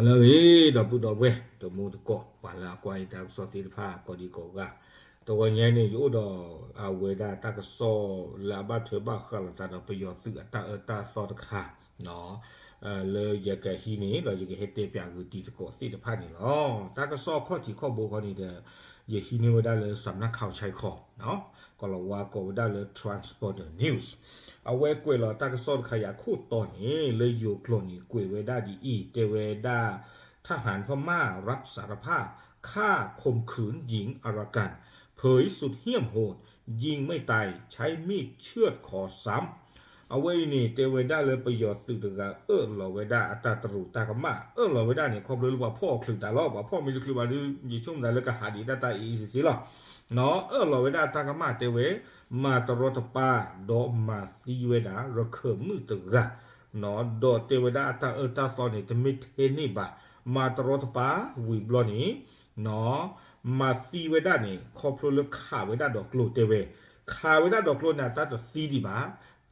ဝလာရေတော့ပုတော့ဝဲတော့မူတကောပါလာကွာတာစောတိဖာကောဒီကောကတော့ညနေရို့တော့အဝေဒတကဆောလာဘတ်ထွေဘခလာတာတော့ပယောစုအတာအတာစော le ya ka hi ni lo ya ka he te pya gu ti ko ti de pha ni lo ta ka so kho chi kho bo kho ni de ya hi ni wa da le sam na khao chai kho no ko lo wa ko wa da le transport news เอาไว้กวยเราตากซ่อนขยะคูดตอนนี้เลยอยู่โคลนี่กวยเวด้าดีอีเตเวด้าทหารพม่ารับสารภาพฆ่าข่มขืนหญิงอารากัน เผยสุดเหี้ยมโหด ยิงไม่ตายใช้มีดเชือดคอซ้ำ အဝိနေတေဝဒလေပယောစုတကအောလောဝဒအတတရူတကမအောလောဝဒနေခေါပလောဖောခလူတလောဖောမီလူကလူဘာလူညချုံဒါလကဟာဒီဒတာအီစီစီလောနော်အောလောဝဒတကမတေဝမာတရတပါဒေါမာစီဝဒရခမှုတကနော်ဒေါတေဝဒအတအတသောနေတမစ်ထေနေပါမာတရတပါဝီဘလောနေနော်မာစီဝဒနေခေါပလောခဝဒဒေါကလိုတေဝခဝဒဒေါကလိုနာတတစီဒီပါ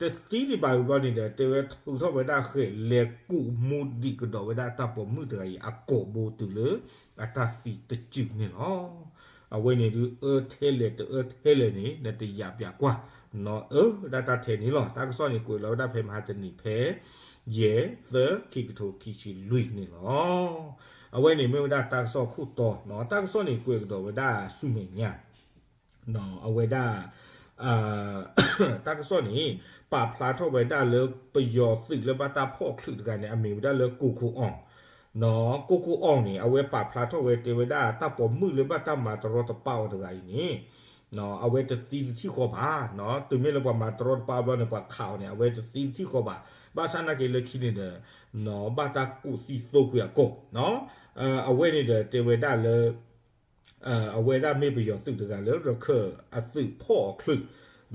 တစီဒီဘာဘလောနီတေဝေထုသောဝေဒခေလေကူမူဒီကဒေါဝေဒတာပမှုတကီအကောဘောတူလေအတာစီတချူနေနော်အဝိနေဒီအထဲလေတအထဲလေနေနတရပြကွာနော်အဒတာထဲနေလောတာကစောနေကိုလောဒါဖေမဟာတနီဖဲယေသခိကတိုခိရှိလွိနေလောအဝိနေမေဝဒတာကစောခုတော်နော်တာကစောနေကိုကတော့ဝဒဆုမေညာနော် အဝေဒအာတာကစောနေပါဖလာထောဝေဒလေပယောစိလေဘတာဖော့ခုတကနေအမေဝဒလေကုခုအောင်နော်ကိုကိုအောင်နေအဝဲပါဖလာတော့ဝဲတေဝဒတာပေါ်မှုလေဘတ်တမတရတပေါတကကြီးနေနော်အဝဲတစီတီခေါ်ပါနော်သူမေလပမာတရတပါဘနပခေါနေအဝဲတစီတီခေါ်ပါဘာစနာကေလခိနေတယ်နော်ဘာတာကုစီဆိုကွာကိုနော်အဝဲနေတဲ့တေဝဒလေ အဝဲဒါမေဘယောသူတကလေရခအစုဖော့ခလု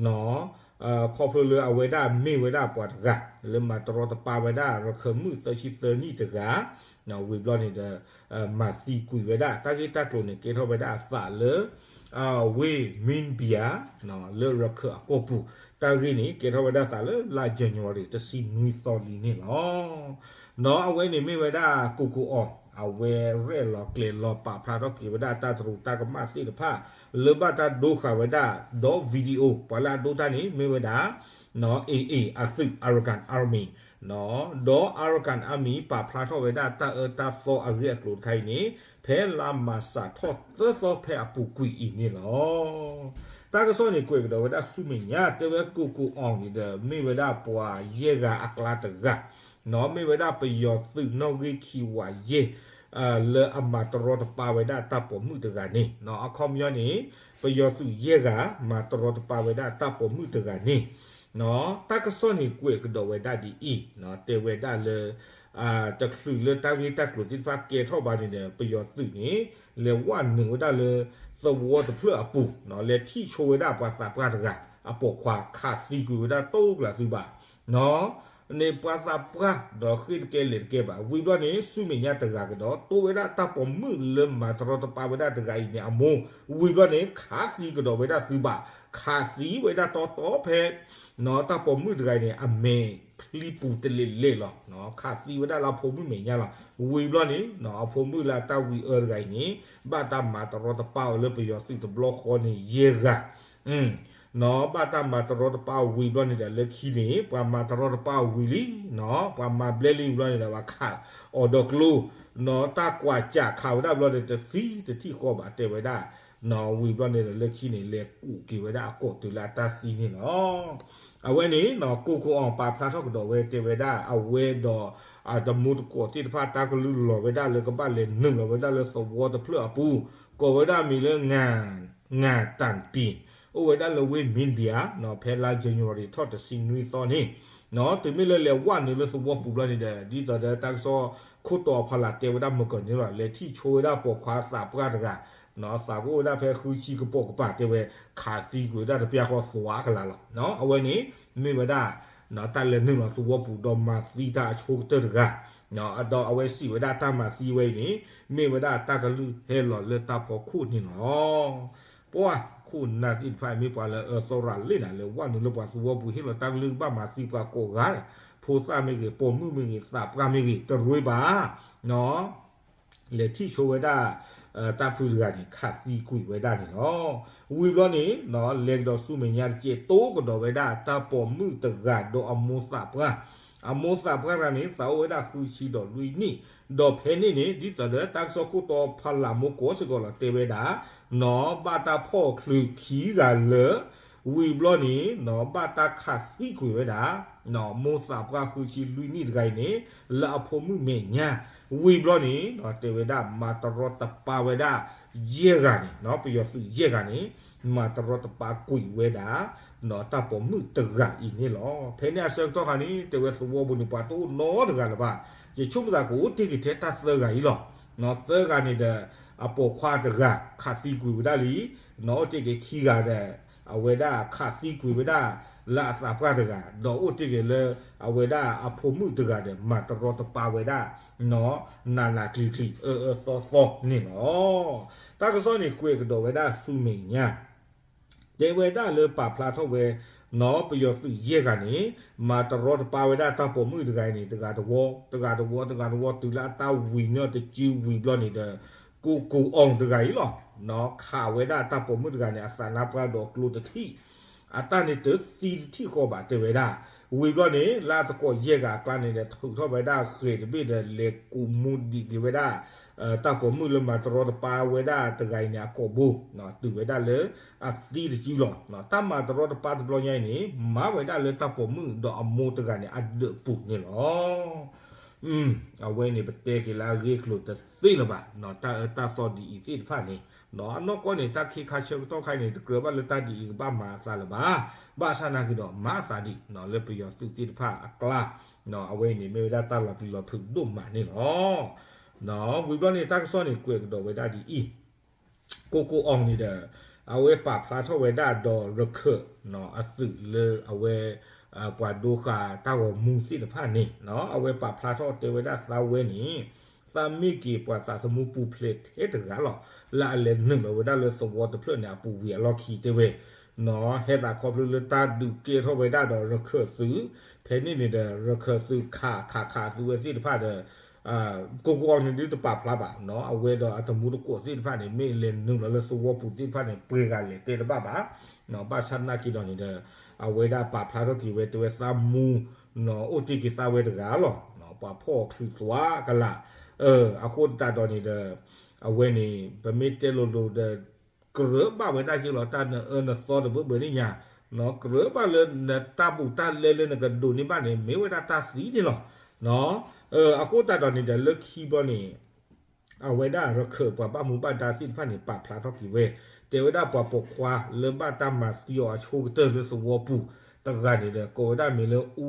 နော်အာခေါပလိုအဝဲဒါမေဝဲဒါပွားတကလေမတရတပါဝဲဒါရခမှုသရှိသနီတကနော်ဝေဘလော့နေတဲ့မာစီကွေဝဒတာဂီတာကလိုနေကေထောဝဒအစလေအာဝေမင်ဘီယာနော်လေရခအကောပူတာဂီနေကေထောဝဒသလေလာဇန်နဝါရီတစီနွီတော်လီနေလောနော်အဝဲနေမေဝဒကိုကိုအော အဝဲရဲလောကလေလောပါဖလာတော့ကေဝဒတာထရူတာကမစီတဖာလေဘတာဒိုခဝဒဒေါဗီဒီယိုပလာဒိုတာနေမေဝဒနော်အေအေအဖိအာရကန်အာမီနော်ဒေါ်အာရကန်အမီပါဖလာထောဝေဒတာအတာဖောအရီကလုခိုင်နေဖဲလာမစာထောသဖောဖဲအပူကွီအင်းနေလောတာကစောနေကွေကတော့ဝဒဆုမညာတဝဲကူကူအောင်နေတဲ့မိဝဒပွားရေကအကလာတက နော်မိဝဒပယောသူနော်ဂီခီဝါယေအလေအမတရောတပါဝဒတာပမှုတကနေနော်အခေါမျောနေပယောသူရေကမတရောတပါဝဒတာပမှုတကနေနော်တကစောနေကွေကတော့ဝဒဒီအီနော်တေဝဒလေအာတခလူလေတာဝီတကလူတိဖာကေထောပါနေပယောသူနေလေဝတ်နေဝဒလေသဝတ်ဖလအပူနော်လေထိချိုဝဒပါစာပကတကအပေါ်ခွာခါစီကူဝဒတိုးကလာသူပါနော် နေပါစာပကတော့ခိကဲလေကဲပါဝီတော့နေစုမညတကကတော့တိုဝဒတာပမှုလမတရတပါဝဒတကအိနေအမောဝီတော့နေခါစီကတော့ဝဒသူပါခါစီဝဒတော့တော့ဖဲနော်တာပမှုတကအိနေအမေခလီပူတလေလေလောနော်ခါစီဝဒလာဖို့မှုမေညာလားဝီတော့နေနော်ဖို့မှုလာတာဝီအော်ဂိုင်နေဘာတာမာတရတပါဝလေပယောစီတဘလော့ခေါ်နေရေကอืม နော်ဘာတာမာတရတပါဝီတော့နေတဲ့လက်ခီနေပမာတရတပါဝီလီနော်ပမာဘလဲလီတော့နေတာဘာခါအော်ဒကလူနော်တာကွာကြခါဝဒဘလောတဲ့ဖီတတိခေါ်ပါတဲ့ဝဒနော်ဝီတော့နေတဲ့လက်ခီနေလက်ကူကေဝဒအကောတူလာတာစီနေနော်အဝဲနေနော်ကိုကိုအောင်ပါဖလာတော့တော့ဝဲတေဝဒအဝဲတော့အာတမှုတကိုတိတဖာတာကလူလောဝဒလေကပါလေနုလောဝဒလေသောဝတ်ဖလအပူကိုဝဒမီလေငန်ငါတန်ပီ အိုဝဒလဝေမင်ဒီယာနော်ဖဲလာဇန်နဝါရီထော့တစီနွီတော့နေနော်တမီလေလေဝတ်နေလေသောဝပူလာနေတဲ့ဒီတော့တဲ့တက်ဆောခုတော်ဖလာတေဝဒမကောနေလားလေတိချိုရပေါ်ခွာစာပကတကနော်စာကိုဒါဖဲခူချီကပေါ့ကပါတေဝဲခါတီကိုဒါတပြခေါ်သွားကလာလောနော်အဝဲနေမိမဒါနော်တက်လည်းနေမှာသူဝပူတော့မှာသီတာချိုးတဲ့ကနော်အတော့အဝဲစီဝဒတာမှာစီဝဲနေမိဝဒတကလူဟဲလော်လက်တာပေါ်ခုနေနော်ပွား ခခုနာတိဖိုင်မီပါလေအစောရလေနာလေဝါနလပါစဝဘူးဟီလတန်လူပါမာစီပါကိုဂါဖိုစာမီကေပေါ်မှုမီကေစာပကမီကေတရွေးပါနော်လေတိချိုဝဒါအဲတာဖူစကဒီခတ်ဒီကွေဝဒါနေနော်ဝီဘလနေနော်လေတော့စုမညာကျေတိုးကတော့ဝဒါတာပေါ်မှုတကဒိုအမောစာပကအမောစာပကရနေသာဝဒါခုရှိတော့လူနီဒေါ်ဖဲနေနေဒီစတဲ့တက်ဆောကုတော့ဖလာမိုကိုစကောလာတေဝဒါ နော်ဘာတာဖော့ခလူခီကလေဝီဘလနေနော်ဘာတာခတ်စီကွေဝဒါနော်မောစာပကခုရှိလူနီတကိုင်နေလာဖို့မှုမေညာဝီဘလနေနော်တေဝဒါမာတရတပါဝဒါရေကနေနော်ပြရသူရေကနေမာတရတပါကွေဝဒါနော်တပေါ်မှုတကဤနေလောဖဲနေအစတော့ခါနေတေဝသဝဘုန်ပါတော့နော်တကလပါ je chum da ko ti ki te ta se ga yi lo no se ga ni de a အပေါ်ခွာတကခါတိကူဒါလီနော်တေကခီကာတဲ့အဝေဒခါတိကူဝေဒလာစာပဒကဒေါ်ဥတိကလေအဝေဒအဖို့မှုတကတဲ့မတရောတပါဝေဒနော်နာလာတိတိအဲအဲသောသောနိနော်တကစောနိကွေကဒေါ်ဝေဒစုမိညာဒေဝေဒလေပါဖလာထောဝေနောပယောသူရေကနေမာတရောတပါဝဒတပေါ်မှုတကိုင်းနေတကတဝတကတဝတကတဝတူလာတဝီနောတကြည်ဝီဘလော့နေတဲ့ ကိုကိုအောင်တကိုင်းလောနော်ခါဝဒတာပေါ်မှုတကိုင်းနေအစနာပတော့ကလုတတိအတနေတတီတီကိုပါတေဝဒဝီဘလနေလာတကိုရေကကနေတဲ့ထုထောဝဒခေတပိတဲ့လေကူမူဒီဒီဝဒတာပေါ်မှုလမတရောတပါဝဒတကိုင်းညာကိုဘူးနော်သူဝဒလေအတီတကြီးလောနော်တမတရောတပါတဘလညိုင်းနေမဝဒလေတာပေါ်မှုတော့အမိုးတကနေအဒပုနေလောอืม အဝဲနေပတဲကလာရေကလို့တသိလပါနော်တာတာစောဒီအစ်ဖာနေနော်အနောကောနေတခိခါရှေတော့ခိုင်းနေတကရဘလတဒီဘာမာစာလပါဘာသာနာကတော့မာသာဒီနော်လေပယောသူတိဖာအကလာနော်အဝဲနေမေဒါတာလာပြီးလို့ဖုဒုမာနေနော်နော်ဝိဘနေတက်စောနေကွေကတော့ဝေဒါဒီအီကိုကိုအောင်နေတဲ့အဝဲပါဖလာထဝေဒါဒေါ်ရခနော်အသုလေအဝဲ အပွားဒိုခာတာဝမူစီတဖာနေနော်အဝဲပါဖလာထတေဝေဒါသာဝဲနေသာမိကီပွာတာသမူပူပလက်ဟဲတကလောလာလေနမဝေဒါလေသဝတ်ပလနာပူဝီလော်ခီတေဝေနော်ဟဲတာကောပလူလတာဒူကေထဝေဒါဒေါ်ရခသုဖဲနေနေတဲ့ရခသုခါခါခါသုဝဲစီတဖာတဲ့အာကိုကိုအောင်နေတပပလာပါနော်အဝဲတော့အတမှုတကိုတိတဖာနေမေလင်နုလလဆဝပူတိဖာနေပြေကလေတေတပပါနော်ပါသနာကီတော့နေတဲ့အ ဝဲဒါပပလာတော့ဒီဝဲတဝဲသမူနော်အိုတိကီသဝဲတကားလောနော်ပဖောခလစွာကလာเออအခုတတော်နေတဲ့အဝဲနေဗမေတဲလိုလိုတဲ့ကရဘဝဲတာချီလောတာနအနစောတဲ့ဘဘနေညာနော်ကရဘလေနတာဘူတာလေလေနကဒူနေပါနေမေဝဲတာတာစီနေလောနော်เออအခုတတော်နေတဲ့လက်ခီပေါ်နေအဝဲဒါရခပပမှုပတာစိဖာနေပပလာတော့ဒီဝဲ เทวดาปปกควาเริ่มบ้าตามมาสิอชูเตอร์หรือสวปูตะกันนี่เด้อโกได้มีเรื่องอู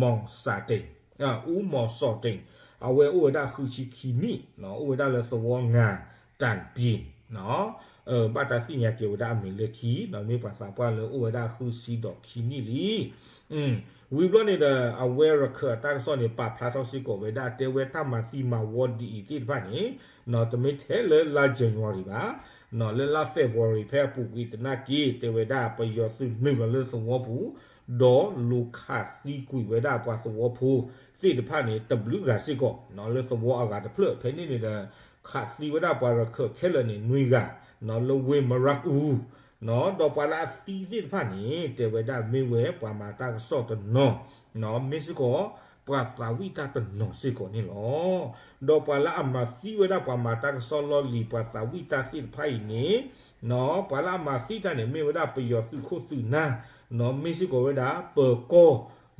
มองสาติงอ่าอูมองสอติงเอาไว้อูได้คือชิคินี่เนาะอูได้เลยสวงานจานปีนเนาะเออบัตรสิญาเกี่ยวดามีเลขีเนาะมีภาษาปาเลยอูได้คือซีดอกคินี่ลีอืมวิบลนี่เด้อเอาไว้รักเกอตั้งซ่อนนี่ปาพลาทอสิโกไว้ได้เทวดามาที่มาวอดีอีกที่ผ่านนี่เนาะตะไม่เทเลยลาเจนวารีบา ni ni da kha si we da pa ra khe khe le ni nui ga no lo we ma ra u နော်တော့ပါလာတီးတိဖာနေတေဝဒမေဝဲပွာမာတာဆော့တနော်နော်မစ္စကိုပွာသာဝိတာတနော်စေကိုနေလောတော့ပါလာအမစီဝဒပွာမာတာဆော့လောလီပွာသာဝိတာတိဖိုင်နေနော်ပါလာမစီတနေမေဝဒပယောသူခုသူနာနော်မစ္စကို ဝဒပေကို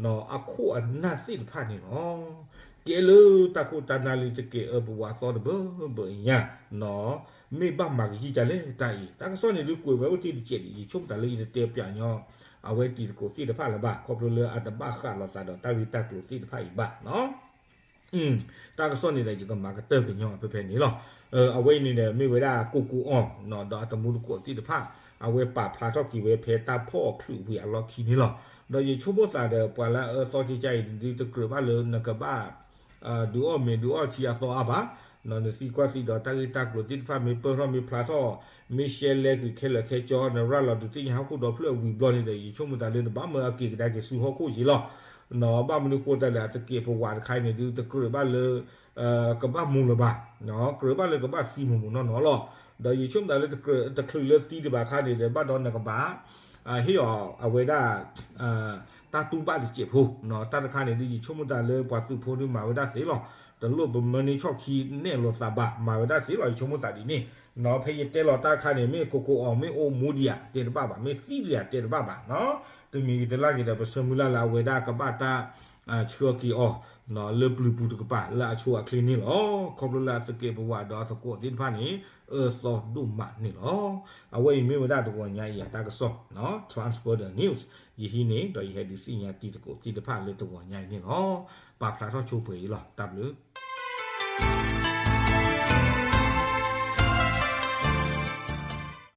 နော်အခုအနတ်စိဖာနေနော်ကဲလို့တခုတနာလီတကေအဘဝသောဘဘညာနော်မေဘမာကြီးကြလေတိုင်တကစောနေလူကိုဝဲတိတိချက်ဒီချုံတလေးတေပြညော အဝဲတီကိုတိတဖလာဘခေါပလိုလအတဘခါလောစာတော့တဝီတက်လို့တိတဖိုင်ဘနော်อืมตากสอนนี่เลยจิก็มาร์เก็ตเตอร์กันยอเพ่ๆนี่หรอเออเอาไว้นี่เนี่ยไม่เวลากูกูอ่อนเนาะดอกตะมูกูติตะพาเอาไว้ปาพลาทอกกี่เวเพตาพ่อคือเวียล็อกคีนี่หรอดอกยชุบตาเดปวาละเออซอจิใจดีตะกรบ้าเลยนะกบ้าอ่าดูอ้อเมดูอ้อทีอาซออาบา နော်စီကွာစီတော့တာဂီတာကလိုတိဖာမီပေါ်မီဖလာတော့မီရှယ်လေကခဲလခဲချောနရလာဒူတင်ဟာခုတော့ဖလဝီဘလော်နေတဲ့ရီချုံမတာလေးဘာမအကေဒါကေဆူဟခုကြီးလောနော်ဘာမနုကိုတက်လာစကေပဝါခိုင်နေဒီတကရဘာလေအဲကဘာမူလဘာနော်ကရဘာလေကဘာစီမူနော်နော်လောဒါရီချုံတာလေးတကတကလတီဒီဘာခါနေတယ်ဘာတော့နကဘာအာဟီယောအဝေဒါအာ တာတူပါဒီချေဖို့နော်တာတခါနေဒီချုံမတာလေပွားသူဖို့ဒီမှာဝေဒါစေလောတလို့ဘမနီချော့ခီနဲ့လောသာဘာမာဝဒစီလောချုံမတာဒီနေနော်ဖေးတဲလောတာခါနေမေကိုကိုအောင်မေအိုမူဒီယာတေဘာဘာမေသီလျာတေဘာဘာနော်တမီတလာကေတပစမူလာလာဝေဒကပတာအချောကီအော နော်လေပလူပူတကပါလာချောကလင်းနီလောခေါပလလာတကေဘဝတော့တကိုတင်ဖာနေအဲသောဒုမနီလောအဝေးမေဝဒတကောညာရတာကဆောနော် transport news ယဟိနေတော့ယဟဒီစီညာတီတကိုတီတဖာလေတကောညာနေလောပါဖလာတော့ချိုးပွေလော w